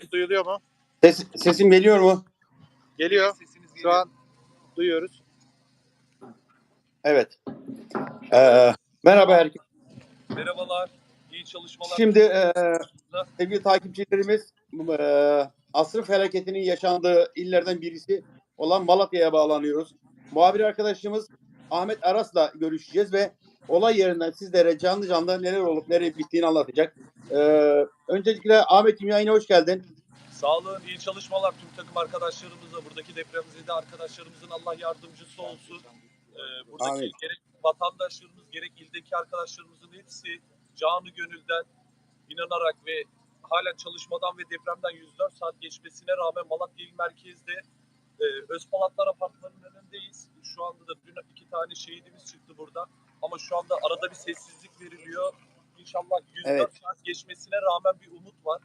Ses duyuluyor mu? Ses, sesim geliyor mu? Geliyor. Sesiniz Şu geliyor. an duyuyoruz. Evet. Ee, merhaba herkese. Merhabalar. İyi çalışmalar. Şimdi e, sevgili takipçilerimiz e, asrın felaketinin yaşandığı illerden birisi olan Malatya'ya bağlanıyoruz. Muhabir arkadaşımız Ahmet Aras'la görüşeceğiz ve olay yerinden sizlere canlı canlı neler olup nereye bittiğini anlatacak. Ee, öncelikle Ahmet'im yayına hoş geldin. Sağ olun, iyi çalışmalar tüm takım arkadaşlarımıza, buradaki depremzede arkadaşlarımızın Allah yardımcısı olsun. Ee, buradaki Amin. gerek vatandaşlarımız, gerek ildeki arkadaşlarımızın hepsi canı gönülden inanarak ve hala çalışmadan ve depremden 104 saat geçmesine rağmen Malatya İl Merkez'de e, Özpalatlar Apartmanı'nın önündeyiz. Şu anda da dün iki tane şehidimiz çıktı burada. Ama şu anda arada bir sessizlik veriliyor. İnşallah 104 Evet. saat geçmesine rağmen bir umut var.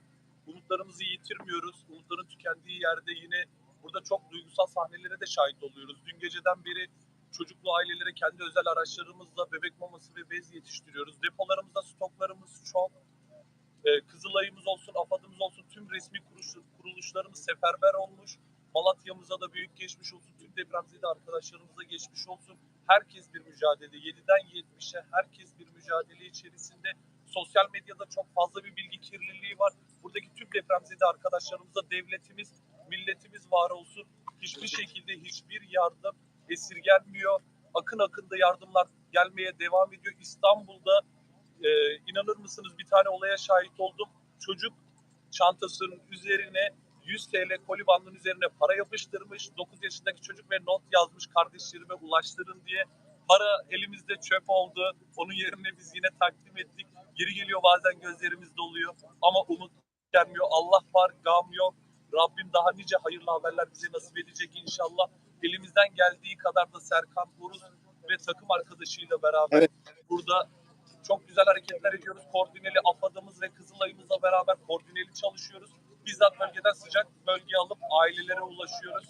Umutlarımızı yitirmiyoruz. Umutların tükendiği yerde yine burada çok duygusal sahnelere de şahit oluyoruz. Dün geceden beri çocuklu ailelere kendi özel araçlarımızla bebek maması ve bez yetiştiriyoruz. Depolarımızda stoklarımız çok. Ee, Kızılay'ımız olsun, AFAD'ımız olsun tüm resmi kuruluşlarımız seferber olmuş. Malatya'mıza da büyük geçmiş olsun. Tüm depremzede arkadaşlarımıza geçmiş olsun. Herkes bir mücadele. 7'den 70'e herkes bir mücadele içerisinde. Sosyal medyada çok fazla bir bilgi kirliliği var. Buradaki tüm depremzede arkadaşlarımıza devletimiz, milletimiz var olsun. Hiçbir şekilde hiçbir yardım esirgenmiyor. Akın akında yardımlar gelmeye devam ediyor. İstanbul'da e, inanır mısınız bir tane olaya şahit oldum. Çocuk çantasının üzerine 100 TL koli bandının üzerine para yapıştırmış. 9 yaşındaki çocuk ve not yazmış kardeşlerime ulaştırın diye. Para elimizde çöp oldu. Onun yerine biz yine takdim ettik. Geri geliyor bazen gözlerimiz doluyor. Ama umut gelmiyor. Allah var, gam yok. Rabbim daha nice hayırlı haberler bize nasip edecek inşallah. Elimizden geldiği kadar da Serkan Uruz ve takım arkadaşıyla beraber Evet. burada çok güzel hareketler ediyoruz. Koordineli AFAD'ımız ve Kızılay'ımızla beraber koordineli çalışıyoruz. Bizzat bölgeden sıcak bölge alıp ailelere ulaşıyoruz.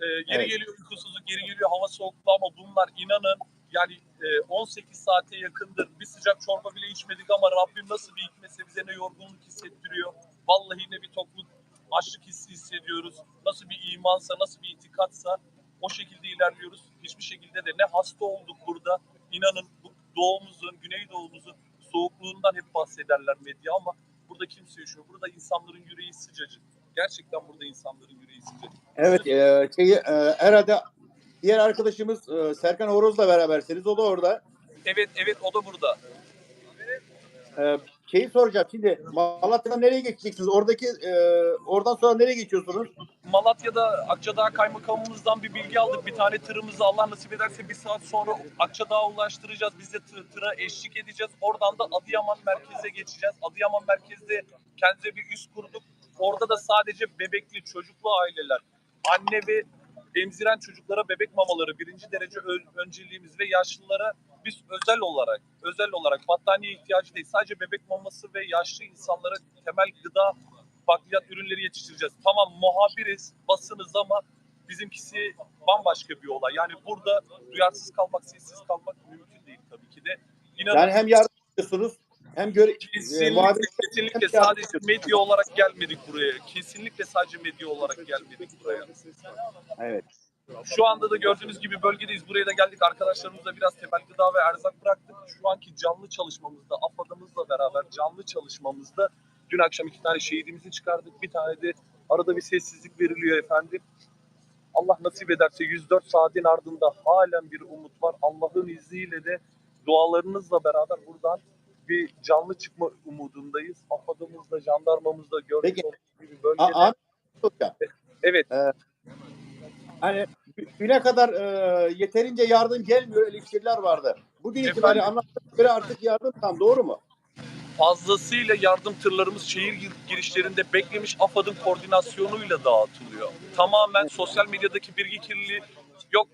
Ee, geri Evet. geliyor uykusuzluk, geri geliyor hava soğukluğu ama bunlar inanın yani e, 18 saate yakındır. Bir sıcak çorba bile içmedik ama Rabbim nasıl bir hikmetse bize ne yorgunluk hissettiriyor. Vallahi ne bir tokluk, açlık hissi hissediyoruz. Nasıl bir imansa, nasıl bir itikatsa o şekilde ilerliyoruz. Hiçbir şekilde de ne hasta olduk burada. İnanın bu doğumuzun, güneydoğumuzun soğukluğundan hep bahsederler medya ama burada kimse yaşıyor. Burada insanların yüreği sıcacık. Gerçekten burada insanların yüreği sıcacık. Evet, e, şeyi, e, herhalde diğer arkadaşımız e, Serkan Horoz'la berabersiniz. O da orada. Evet, evet o da burada. Ee, şeyi soracağım şimdi Malatya'dan nereye geçeceksiniz? Oradaki e, oradan sonra nereye geçiyorsunuz? Malatya'da Akçadağ Kaymakamımızdan bir bilgi aldık. Bir tane tırımızı Allah nasip ederse bir saat sonra Akçadağ'a ulaştıracağız. Biz de tır, tıra eşlik edeceğiz. Oradan da Adıyaman merkeze geçeceğiz. Adıyaman merkezde kendimize bir üs kurduk. Orada da sadece bebekli, çocuklu aileler, anne ve emziren çocuklara bebek mamaları birinci derece önceliğimiz ve yaşlılara biz özel olarak özel olarak battaniye ihtiyacı değil sadece bebek maması ve yaşlı insanlara temel gıda bakliyat ürünleri yetiştireceğiz. Tamam muhabiriz, basınız ama bizimkisi bambaşka bir olay. Yani burada duyarsız kalmak, sessiz kalmak mümkün değil tabii ki de. İnanın Yani hem yardım ediyorsunuz hem göre e, kesinlikle, muhabir kesinlikle hem sadece medya olarak gelmedik buraya. Kesinlikle sadece medya olarak gelmedik buraya. Evet. Şu anda da gördüğünüz gibi bölgedeyiz. Buraya da geldik. Arkadaşlarımızla biraz temel gıda ve erzak bıraktık. Şu anki canlı çalışmamızda, AFAD'ımızla beraber canlı çalışmamızda dün akşam iki tane şehidimizi çıkardık. Bir tane de arada bir sessizlik veriliyor efendim. Allah nasip ederse 104 saatin ardında halen bir umut var. Allah'ın izniyle de dualarınızla beraber buradan bir canlı çıkma umudundayız. AFAD'ımızla, jandarmamızla gördüğünüz gibi bölgede. A- Hocam, evet, hani güne kadar e, yeterince yardım gelmiyor eleştiriler vardı. Bugün itibariyle anlattığınız göre artık yardım tam doğru mu? Fazlasıyla yardım tırlarımız şehir gir- girişlerinde beklemiş AFAD'ın koordinasyonuyla dağıtılıyor. Tamamen sosyal medyadaki bilgi kirliliği yok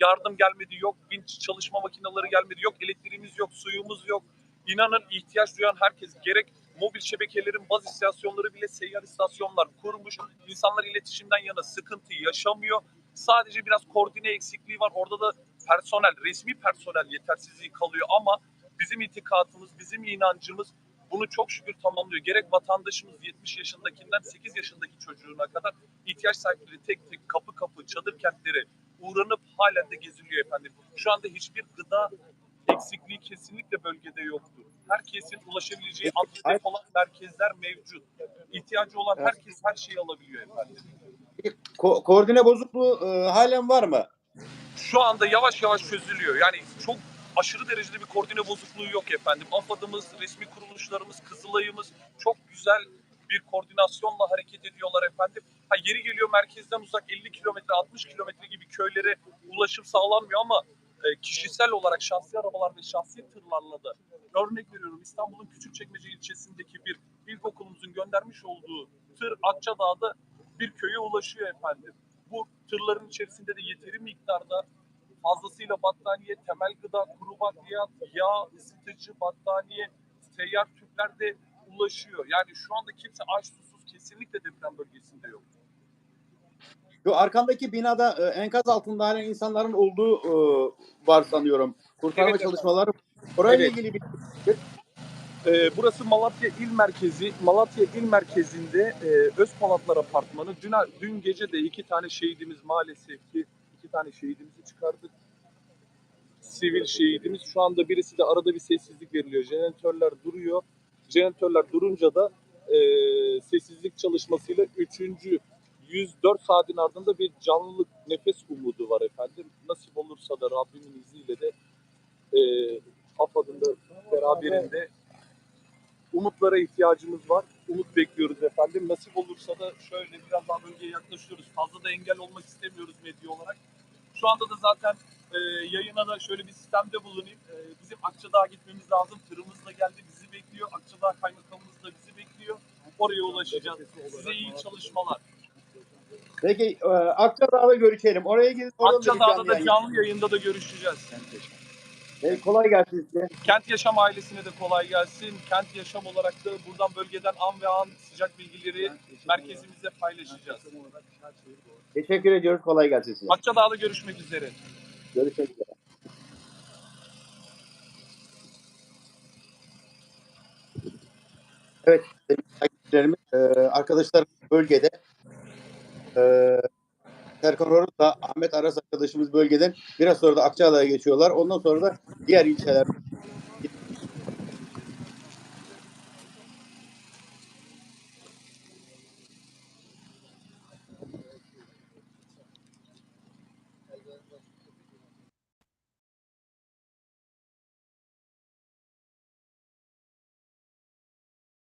yardım gelmedi, yok vinç çalışma makineleri gelmedi, yok elektriğimiz yok, suyumuz yok. İnanın ihtiyaç duyan herkes gerek mobil şebekelerin baz istasyonları bile seyyar istasyonlar kurmuş. İnsanlar iletişimden yana sıkıntı yaşamıyor. Sadece biraz koordine eksikliği var. Orada da personel, resmi personel yetersizliği kalıyor ama bizim itikatımız, bizim inancımız bunu çok şükür tamamlıyor. Gerek vatandaşımız 70 yaşındakinden 8 yaşındaki çocuğuna kadar ihtiyaç sahipleri tek tek kapı kapı çadır kentleri uğranıp halen de geziliyor efendim. Şu anda hiçbir gıda eksikliği kesinlikle bölgede yoktur. Herkesin ulaşabileceği aktif olan merkezler mevcut. İhtiyacı olan herkes her şeyi alabiliyor efendim. Ko- koordine bozukluğu e, halen var mı? Şu anda yavaş yavaş çözülüyor. Yani aşırı derecede bir koordine bozukluğu yok efendim. AFAD'ımız, resmi kuruluşlarımız, Kızılay'ımız çok güzel bir koordinasyonla hareket ediyorlar efendim. Ha yeri geliyor merkezden uzak 50 kilometre, 60 kilometre gibi köylere ulaşım sağlanmıyor ama e, kişisel olarak şahsi arabalar ve şahsi tırlarla da örnek veriyorum İstanbul'un Küçükçekmece ilçesindeki bir ilkokulumuzun göndermiş olduğu tır Akçadağ'da bir köye ulaşıyor efendim. Bu tırların içerisinde de yeteri miktarda fazlasıyla battaniye, temel gıda, kuru bakliyat, yağ, ısıtıcı, battaniye, seyyar tüpler de ulaşıyor. Yani şu anda kimse aç susuz kesinlikle deprem bölgesinde yok. Şu arkandaki binada e, enkaz altında halen insanların olduğu e, var sanıyorum. Kurtarma Evet çalışmaları. Orayla Evet. ilgili bir Ee, burası Malatya İl Merkezi. Malatya İl Merkezi'nde e, Özpolatlar Apartmanı. Dün, dün gece de iki tane şehidimiz maalesef ki iki tane şehidimizi çıkardık. Sivil şehidimiz. Şu anda birisi de arada bir sessizlik veriliyor. Jeneratörler duruyor. Jeneratörler durunca da e, sessizlik çalışmasıyla üçüncü 104 saatin ardında bir canlılık nefes umudu var efendim. Nasip olursa da Rabbimin izniyle de e, AFAD'ın da beraberinde umutlara ihtiyacımız var. Umut bekliyoruz efendim. Nasip olursa da şöyle biraz daha bölgeye yaklaşıyoruz. Fazla da engel olmak istemiyoruz medya olarak. Şu anda da zaten e, yayına da şöyle bir sistemde bulunayım. E, bizim Akçadağ'a gitmemiz lazım. Tırımız da geldi bizi bekliyor. Akçadağ kaymakamımız da bizi bekliyor. Oraya ulaşacağız. Size iyi çalışmalar. Peki e, Akçadağ'da görüşelim. Oraya gidip oradan da bir Akçadağ'da da canlı yayında da görüşeceğiz. E, kolay gelsin size. Kent Yaşam ailesine de kolay gelsin. Kent Yaşam olarak da buradan bölgeden an ve an sıcak bilgileri merkezimizde paylaşacağız. Teşekkür ediyoruz. Kolay gelsin size. Akçadağ'da görüşmek üzere. Görüşmek üzere. Evet, takipçilerimiz, e, arkadaşlar bölgede e, Serkan Oruk'la Ahmet Aras arkadaşımız bölgeden biraz sonra da Akçaada'ya geçiyorlar. Ondan sonra da diğer ilçeler